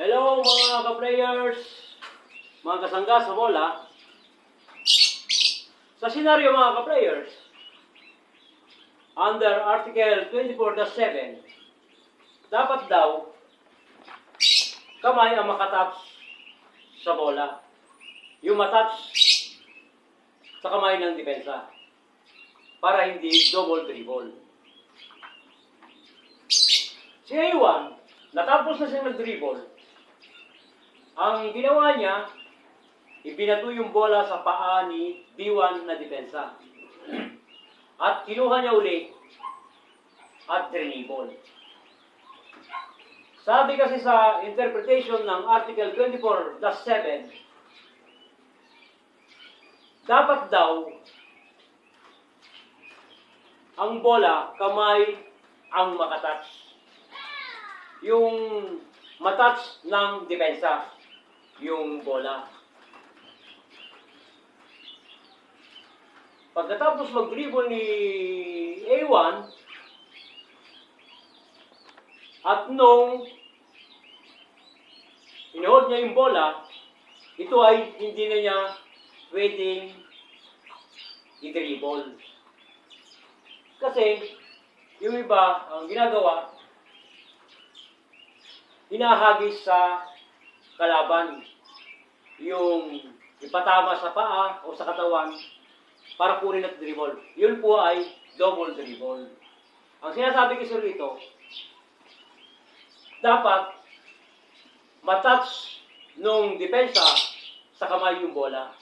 Hello mga ka-players, mga kasangga sa bola. Sa senaryo mga ka-players, under Article 24.7, dapat daw kamay ang makatouch sa bola. Yung matouch sa kamay ng depensa para hindi double dribble. Si A1, natapos na siyang nag-dribble, ang ginawa niya, ibinato yung bola sa paa ni B1 na depensa. At kinuha niya uli at dribble. Sabi kasi sa interpretation ng Article 24.7, dapat daw ang bola, kamay ang makatouch. Yung matouch ng depensa, yung bola. Pagkatapos mag-dribble ni A1, at nung inuhod niya yung bola, ito ay hindi na niya pwedeng i-dribble. Kasi, yung iba, ang ginagawa, hinahagis sa kalaban. Yung ipatama sa paa o sa katawan para kunin at dribble. Yun po ay double dribble. Ang sinasabi ko sir rito, dapat matouch nung depensa sa kamay yung bola.